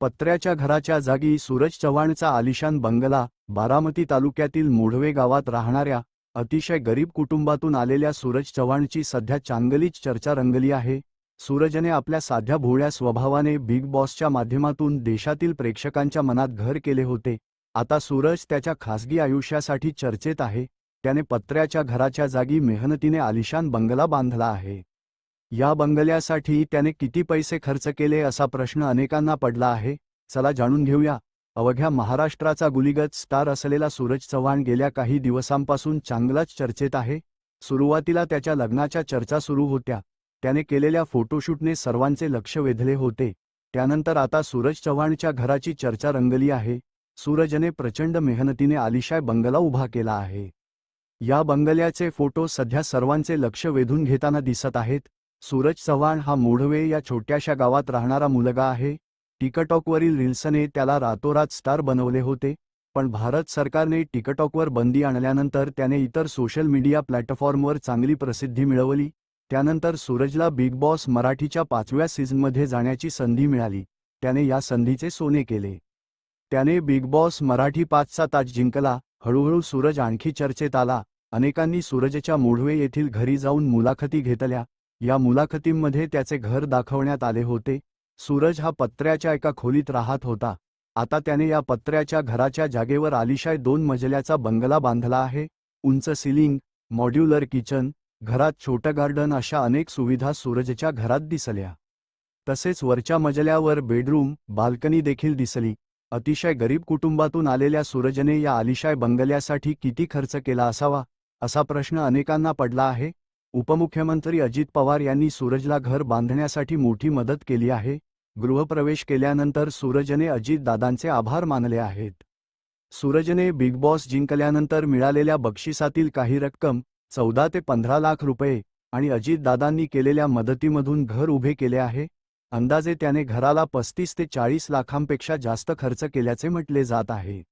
पत्र्याच्या घराच्या जागी सूरज चव्हाणचा आलिशान बंगला बारामती तालुक्यातील मोढवे गावात राहणाऱ्या अतिशय गरीब कुटुंबातून आलेल्या सूरज चव्हाणची सध्या चांगलीच चर्चा रंगली आहे. सूरजने आपल्या साध्या भोळ्या स्वभावाने बिग बॉसच्या माध्यमातून देशातील प्रेक्षकांच्या मनात घर केले होते. आता सूरज त्याच्या खासगी आयुष्यासाठी चर्चेत आहे. त्याने पत्र्याच्या घराच्या जागी मेहनतीने आलिशान बंगला बांधला आहे. या बंगल्यासाठी त्याने किती पैसे खर्च केले असा प्रश्न अनेकांना पडला आहे. चला जाणून घेऊया. अवघ्या महाराष्ट्राचा गुलीगत स्टार असलेला सूरज चव्हाण गेल्या काही दिवसांपासून चांगलाच चर्चेत आहे. सुरुवातीला त्याच्या लग्नाच्या चर्चा सुरू होत्या. त्याने केलेल्या फोटोशूटने सर्वांचे लक्ष वेधले होते. त्यानंतर आता सूरज चव्हाणच्या घराची चर्चा रंगली आहे. सूरजने प्रचंड मेहनतीने आलिशाय बंगला उभा केला आहे. या बंगल्याचे फोटो सध्या सर्वांचे लक्ष वेधून घेताना दिसत आहेत. सूरज चव्हाण हा मोढवे या छोट्याशा गावात राहणारा मुलगा आहे. टिकटॉकवरील रिल्सने त्याला रातोरात स्टार बनवले होते पण भारत सरकारने टिकटॉकवर बंदी आणल्यानंतर त्याने इतर सोशल मीडिया प्लॅटफॉर्मवर चांगली प्रसिद्धी मिळवली. त्यानंतर सूरजला बिग बॉस मराठीच्या पाचव्या सीझनमध्ये जाण्याची संधी मिळाली. त्याने या संधीचे सोने केले. त्याने बिग बॉस मराठी पाचचा ताज जिंकला. हळूहळू सूरज आणखी चर्चेत आला. अनेकांनी सूरजच्या मोढवे येथील घरी जाऊन मुलाखती घेतल्या. या मुलाखतींमध्ये त्याचे घर दाखवण्यात आले होते. सूरज हा पत्र्याच्या एका खोलीत राहत होता. आता त्याने या पत्र्याच्या घराच्या जागेवर आलिशाय दोन मजल्याचा बंगला बांधला आहे. उंच सिलिंग मॉड्युलर किचन घरात छोटं गार्डन अशा अनेक सुविधा सूरजच्या घरात दिसल्या. तसेच वरच्या मजल्यावर बेडरूम बाल्कनी देखील दिसली. अतिशय गरीब कुटुंबातून आलेल्या सूरजने या आलिशाय बंगल्यासाठी किती खर्च केला असावा असा प्रश्न अनेकांना पडला आहे. उपमुख्यमंत्री अजित पवार यांनी सूरजला घर बांधण्यासाठी मोठी मदत केली आहे. गृहप्रवेश केल्यानंतर सूरजने अजितदादांचे आभार मानले आहेत. सूरजने बिग बॉस जिंकल्यानंतर मिळालेल्या बक्षिसातील काही रक्कम चौदा ते पंधरा लाख रुपये आणि अजितदादांनी केलेल्या मदतीमधून घर उभे केले आहे. अंदाजे त्याने घराला पस्तीस ते चाळीस लाखांपेक्षा जास्त खर्च केल्याचे म्हटले जात आहे.